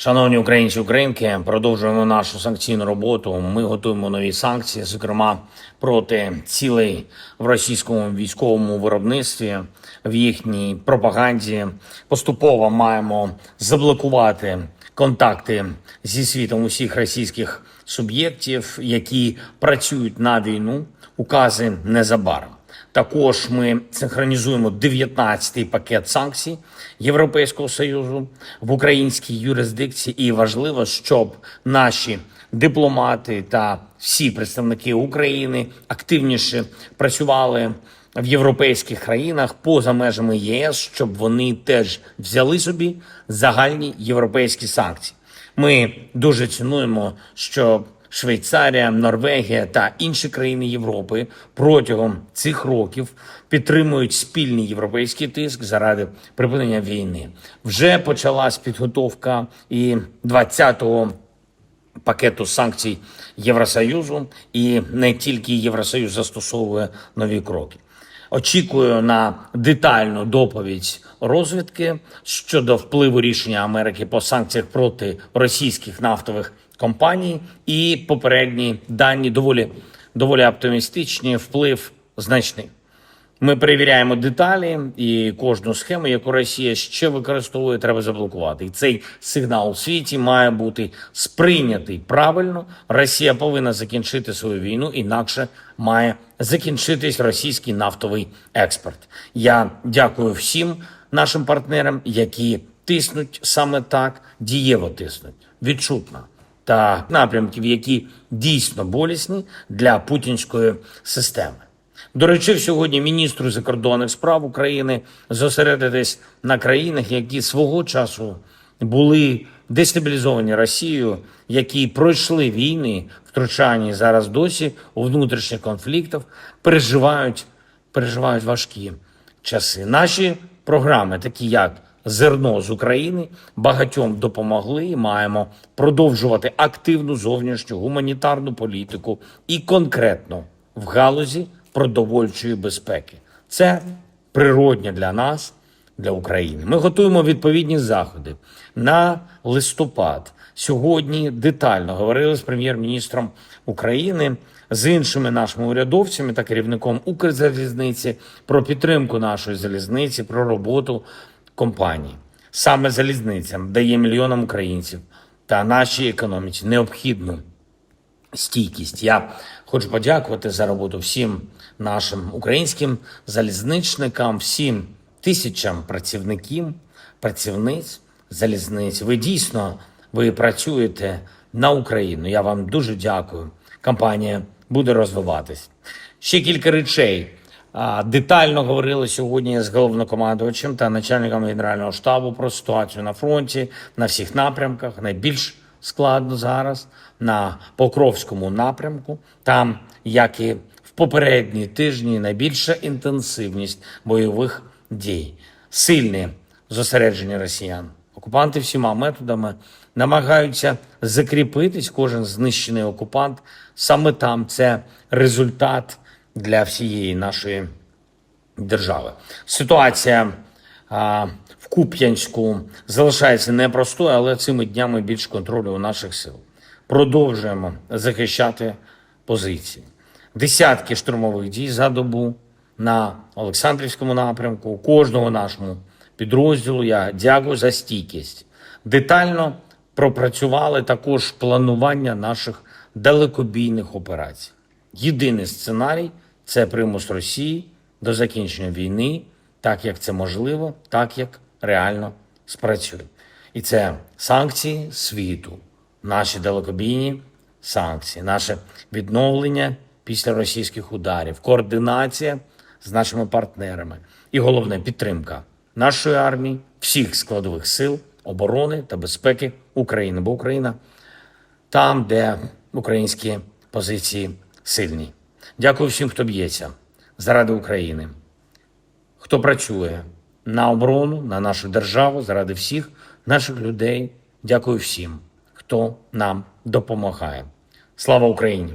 Шановні українці, українки, продовжуємо нашу санкційну роботу. Ми готуємо нові санкції, зокрема проти цілей в російському військовому виробництві, в їхній пропаганді. Поступово маємо заблокувати контакти зі світом усіх російських суб'єктів, які працюють на війну. Укази незабаром. Також ми синхронізуємо 19-й пакет санкцій Європейського союзу в українській юрисдикції. І важливо, щоб наші дипломати та всі представники України активніше працювали в європейських країнах поза межами ЄС, щоб вони теж взяли собі загальні європейські санкції. Ми дуже цінуємо, що Швейцарія, Норвегія та інші країни Європи протягом цих років підтримують спільний європейський тиск заради припинення війни. Вже почалась підготовка і 20-го пакету санкцій Євросоюзу, і не тільки Євросоюз застосовує нові кроки. Очікую на детальну доповідь розвідки щодо впливу рішення Америки по санкціях проти російських нафтових компаній. І попередні дані доволі доволі оптимістичні. Вплив значний. Ми перевіряємо деталі і кожну схему, яку Росія ще використовує, треба заблокувати. І цей сигнал у світі має бути сприйнятий правильно. Росія повинна закінчити свою війну, інакше має закінчитись російський нафтовий експорт. Я дякую всім нашим партнерам, які тиснуть саме так, дієво тиснуть, відчутно та напрямків, які дійсно болісні для путінської системи. Доручив сьогодні міністру закордонних справ України зосередитись на країнах, які свого часу були дестабілізовані Росією, які пройшли війни, втручання зараз досі у внутрішніх конфліктах, переживають, переживають важкі часи. Наші програми, такі як Зерно з України багатьом допомогли. і Маємо продовжувати активну зовнішню гуманітарну політику і конкретно в галузі продовольчої безпеки. Це природня для нас, для України. Ми готуємо відповідні заходи на листопад. Сьогодні детально говорили з прем'єр-міністром України з іншими нашими урядовцями та керівником Укрзалізниці про підтримку нашої залізниці, про роботу компанії. Саме залізниця дає мільйонам українців та нашій економіці необхідну стійкість. Я хочу подякувати за роботу всім нашим українським залізничникам, всім тисячам працівників, працівниць залізниць. Ви дійсно ви працюєте на Україну. Я вам дуже дякую. Компанія буде розвиватись. Ще кілька речей. Детально говорили сьогодні з головнокомандувачем та начальником генерального штабу про ситуацію на фронті на всіх напрямках. Найбільш складно зараз на Покровському напрямку. Там, як і в попередні тижні, найбільша інтенсивність бойових дій, сильне зосередження росіян. Окупанти всіма методами намагаються закріпитись. Кожен знищений окупант саме там це результат для всієї нашої держави. Ситуація а, в Куп'янську залишається непростою, але цими днями більш контролю у наших сил. Продовжуємо захищати позиції. Десятки штурмових дій за добу на Олександрівському напрямку. Кожного нашому підрозділу я дякую за стійкість. Детально пропрацювали також планування наших далекобійних операцій. Єдиний сценарій це примус Росії до закінчення війни, так як це можливо, так як реально спрацює. І це санкції світу, наші далекобійні санкції, наше відновлення після російських ударів, координація з нашими партнерами і головне підтримка нашої армії, всіх складових сил оборони та безпеки України, бо Україна там, де українські позиції сильні. Дякую всім, хто б'ється заради України, хто працює на оборону, на нашу державу, заради всіх наших людей. Дякую всім, хто нам допомагає. Слава Україні!